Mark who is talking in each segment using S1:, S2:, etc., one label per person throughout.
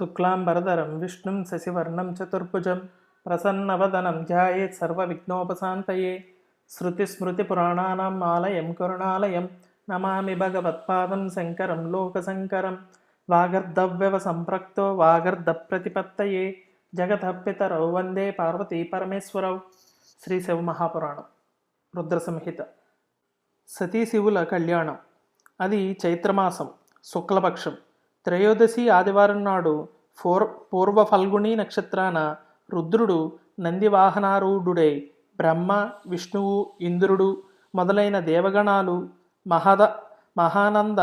S1: శుక్లాంబరధరం విష్ణుం శశివర్ణం చతుర్భుజం ప్రసన్నవదనం ధ్యాయేత్ సర్వవిఘ్నోపశాంతయే. శృతిస్మృతిపురాణానాం ఆలయం కరుణాలయం నమామి భగవత్పాదం శంకరం లోకశంకరం. వాగర్ధవ్యవ సంప్రక్తో వాగర్ధ ప్రతిపత్తయే జగత పితరౌ వందే పార్వతీ పరమేశ్వరౌ. శ్రీ శివమహాపురాణం రుద్ర సంహిత సతీశివుల కళ్యాణం అది చైత్రమాసం శుక్లపక్షం. త్రయోదశి ఆదివారం నాడు పూర్ పూర్వ ఫల్గుణి నక్షత్రాన రుద్రుడు నందివాహనారూఢుడై బ్రహ్మ విష్ణువు ఇంద్రుడు మొదలైన దేవగణాలు మహద మహానంద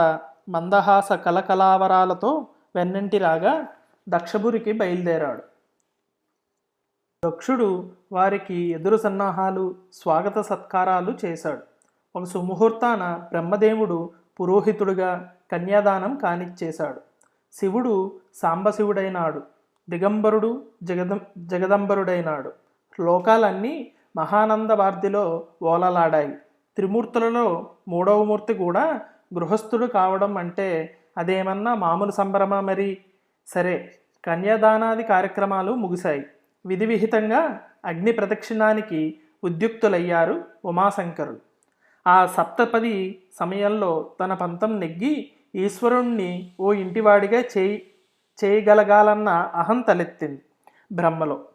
S1: మందహాస కలకలావరాలతో వెన్నంటి రాగా దక్షపురికి బయలుదేరాడు. దక్షుడు వారికి ఎదురు సన్నాహాలు స్వాగత సత్కారాలు చేశాడు. ఒక సుముహూర్తాన బ్రహ్మదేవుడు పురోహితుడుగా కన్యాదానం కానిచ్చేశాడు. శివుడు సాంబశివుడైనాడు. దిగంబరుడు జగదం జగదంబరుడైనాడు. లోకాలన్నీ మహానంద వార్ధిలో ఓలలాడాయి. త్రిమూర్తులలో మూడవ మూర్తి కూడా గృహస్థుడు కావడం అంటే అదేమన్నా మామూలు సంభ్రమ మరి? సరే కన్యాదానాది కార్యక్రమాలు ముగిశాయి. విధి విహితంగా అగ్ని ప్రదక్షిణానికి ఉద్యుక్తులయ్యారు ఉమాశంకరులు. ఆ సప్తపది సమయంలో తన పంతం నెగ్గి ఈశ్వరుణ్ణి ఓ ఇంటివాడిగా చేయి చేయగలగాలన్న అహం తలెత్తింది బ్రహ్మలో.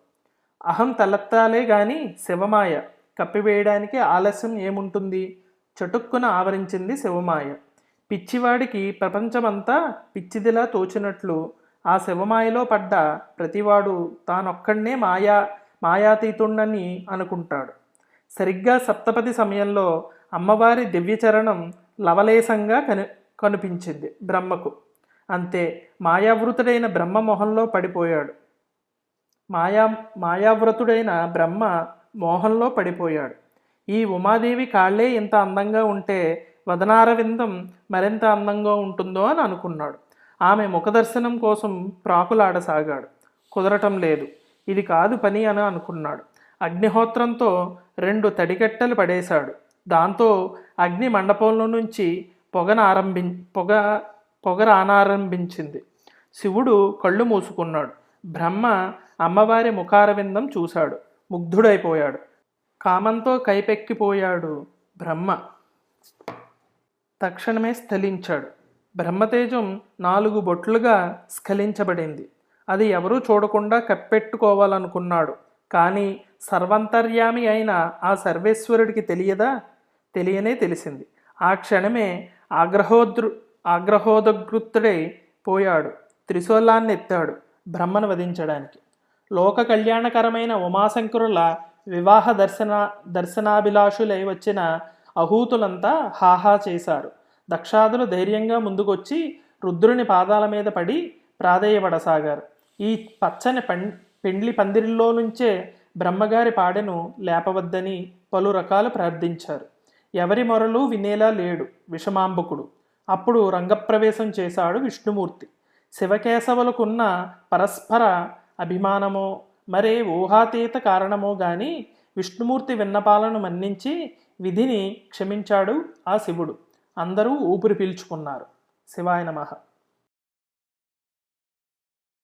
S1: అహం తలెత్తాలే గాని శివమాయ. కప్పివేయడానికి ఆలస్యం ఏముంటుంది? చటుక్కున ఆవరించింది శివమాయ. పిచ్చివాడికి ప్రపంచమంతా పిచ్చిదిలా తోచినట్లు ఆ శివమాయలో పడ్డ ప్రతివాడు తానొక్కడనే మాయా మాయాతీతుండని అనుకుంటాడు. సరిగ్గా సప్తపది సమయంలో అమ్మవారి దివ్యచరణం లవలేశంగా కని కనిపించింది బ్రహ్మకు. అంతే మాయావృతుడైన బ్రహ్మ మొహంలో పడిపోయాడు. మాయా మాయావ్రతుడైన బ్రహ్మ మోహంలో పడిపోయాడు. ఈ ఉమాదేవి కాళ్ళే ఇంత అందంగా ఉంటే వదనారవిందం మరింత అందంగా ఉంటుందో అని అనుకున్నాడు. ఆమె ముఖదర్శనం కోసం ప్రాకులాడసాగాడు. కుదరటం లేదు. ఇది కాదు పని అని అనుకున్నాడు. అగ్నిహోత్రంతో రెండు తడికట్టెలు పడేశాడు. దాంతో అగ్ని మండపంలో నుంచి పొగనారంభి పొగ పొగ రానారంభించింది. శివుడు కళ్ళు మూసుకున్నాడు. బ్రహ్మ అమ్మవారి ముఖారవిందం చూశాడు. ముగ్ధుడైపోయాడు. కామంతో కైపెక్కిపోయాడు బ్రహ్మ. తక్షణమే స్థలించాడు బ్రహ్మతేజం నాలుగు బొట్లుగా స్ఖలించబడింది. అది ఎవరూ చూడకుండా కప్పెట్టుకోవాలనుకున్నాడు. కానీ సర్వంతర్యామి అయిన ఆ సర్వేశ్వరుడికి తెలియదా? తెలియనే తెలిసింది. ఆ క్షణమే ఆగ్రహోదృ ఆగ్రహోదగృత్తుడై పోయాడు. త్రిశూలాన్ని ఎత్తాడు బ్రహ్మను వధించడానికి. లోక కళ్యాణకరమైన ఉమాశంకరుల వివాహ దర్శన దర్శనాభిలాషులై వచ్చిన అహూతులంతా హాహా చేశారు. దక్షాదులు ధైర్యంగా ముందుకొచ్చి రుద్రుని పాదాల మీద పడి ప్రాధేయపడసాగారు. ఈ పచ్చని పం పెండ్లి పందిరిలో నుంచే బ్రహ్మగారి పాడెను లేపవద్దని పలు రకాలు ప్రార్థించారు. ఎవరి మొరలు వినేలా లేడు విషమాంబకుడు. అప్పుడు రంగప్రవేశం చేశాడు విష్ణుమూర్తి. శివకేశవులకున్న పరస్పర అభిమానమో మరే ఊహాతీత కారణమో గాని విష్ణుమూర్తి విన్నపాలను మన్నించి విధిని క్షమించాడు ఆ శివుడు. అందరూ ఊపిరి పీల్చుకున్నారు. శివాయ నమః.